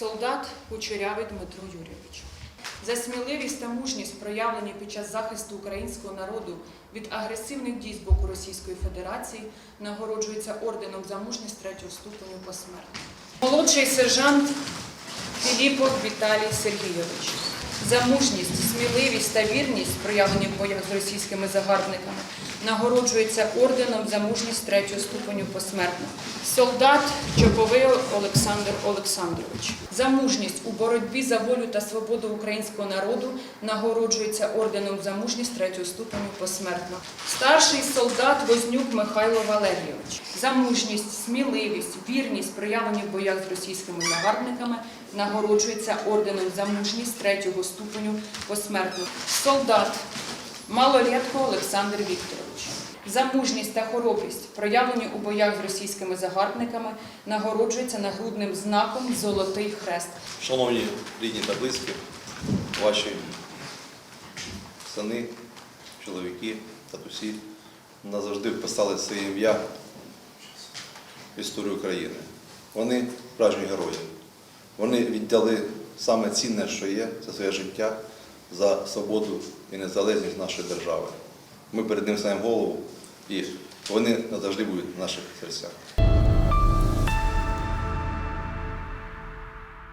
солдат Кучерявий Дмитро Юрійович. За сміливість та мужність, проявлені під час захисту українського народу від агресивних дій з боку Російської Федерації, нагороджується орденом за мужність третього ступеню посмертно. Молодший сержант Філіпов Віталій Сергійович. За мужність, сміливість та вірність, проявлені в боях з російськими загарбниками, нагороджується орденом за мужність третього ступеню посмертно. Солдат Чоповий Олександр Олександрович. За мужність у боротьбі за волю та свободу українського народу нагороджується орденом за мужність третього ступеню посмертно. Старший солдат Вознюк Михайло Валерійович. За мужність, сміливість, вірність, проявлені в боях з російськими загарбниками, нагороджується орденом за мужність третього ступеню посмертно. Солдат Малолетко Олександр Вікторович. За мужність та хоробрість, проявлені у боях з російськими загарбниками, нагороджується нагрудним знаком Золотий Хрест. Шановні рідні та близькі, ваші сини, чоловіки, татусі назавжди вписали своє ім'я в історію України. Вони справжні герої. Вони віддали саме цінне, що є, це своє життя за свободу і незалежність нашої держави. Ми перед ним ставимо голову, і вони назавжди будуть в наших серцях.